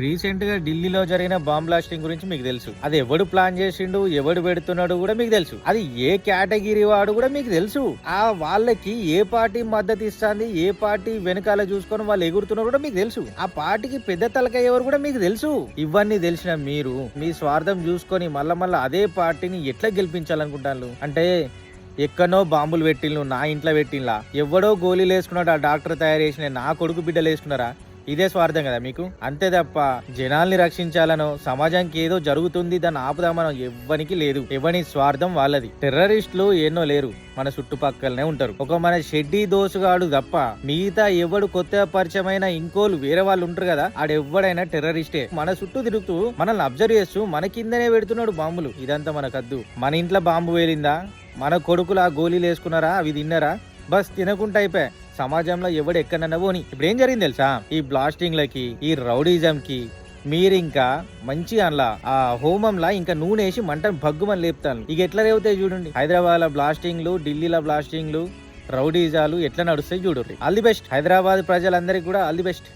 రీసెంట్గా ఢిల్లీలో జరిగిన బాంబ్ బ్లాస్టింగ్ గురించి మీకు తెలుసు. అది ఎవడు ప్లాన్ చేసిండు ఎవడు పెడుతున్నాడు కూడా మీకు తెలుసు. అది ఏ కేటగిరీ వాడు కూడా మీకు తెలుసు. ఆ వాళ్ళకి ఏ పార్టీ మద్దతు ఇస్తుంది ఏ పార్టీ వెనకాల చూసుకొని వాళ్ళు ఎగురుతున్నారు కూడా మీకు తెలుసు. ఆ పార్టీకి పెద్ద తలకాయ ఎవరు కూడా మీకు తెలుసు. ఇవన్నీ తెలిసిన మీరు మీ స్వార్థం చూసుకొని మళ్ళా మళ్ళా అదే పార్టీని ఎట్లా గెలిపించాలనుకుంటాను అంటే ఎక్కడో బాంబులు పెట్టిండ్లు నా ఇంట్లో పెట్టిండ్లా ఎవడో గోళీలు వేసుకున్నాడు ఆ డాక్టర్ తయారు చేసిన నా కొడుకు బిడ్డలు వేసుకున్నారా? ఇదే స్వార్థం కదా మీకు? అంతే తప్ప జనాల్ని రక్షించాలనో సమాజానికి ఏదో జరుగుతుంది దాన్ని ఆపుదామనో ఎవ్వనికి లేదు. ఎవని స్వార్థం వాళ్ళది. టెర్రరిస్టులు ఎన్నో లేరు. మన చుట్టుపక్కలనే ఉంటారు. ఒక మన షెడ్డీ దోసుగాడు తప్ప మిగతా ఎవడు కొత్త పరిచయమైన ఇంకోలు వేరే వాళ్ళు ఉంటారు కదా ఆడెవ్వడైనా టెర్రరిస్టే. మన చుట్టూ తిరుగుతూ మనల్ని అబ్జర్వ్ చేస్తూ మన కిందనే పెడుతున్నాడు బాంబులు. ఇదంతా మనకద్దు మన ఇంట్లో బాంబు వేలిందా? మన కొడుకులు ఆ గోళీలు వేసుకున్నారా? అవి తిన్నారా? బస్ తినకుండా అయిపోయా. సమాజంలో ఎవడు ఎక్కడన్నా పోని. ఇప్పుడు ఏం జరిగింది తెలుసా? ఈ బ్లాస్టింగ్లకి ఈ రౌడీజం కి మీరు ఇంకా మంచి అందులో ఆ హోమంలా ఇంకా నూనె వేసి మంటను భగ్గుమని లేపుతాను ఇక ఎట్లా రేవుతాయి చూడండి. హైదరాబాద్లో బ్లాస్టింగ్లు ఢిల్లీలో బ్లాస్టింగ్లు రౌడీజాలు ఎట్లా నడుస్తాయి చూడండి ఆల్ ది బెస్ట్ హైదరాబాద్ ప్రజలందరికీ కూడా ఆల్ ది బెస్ట్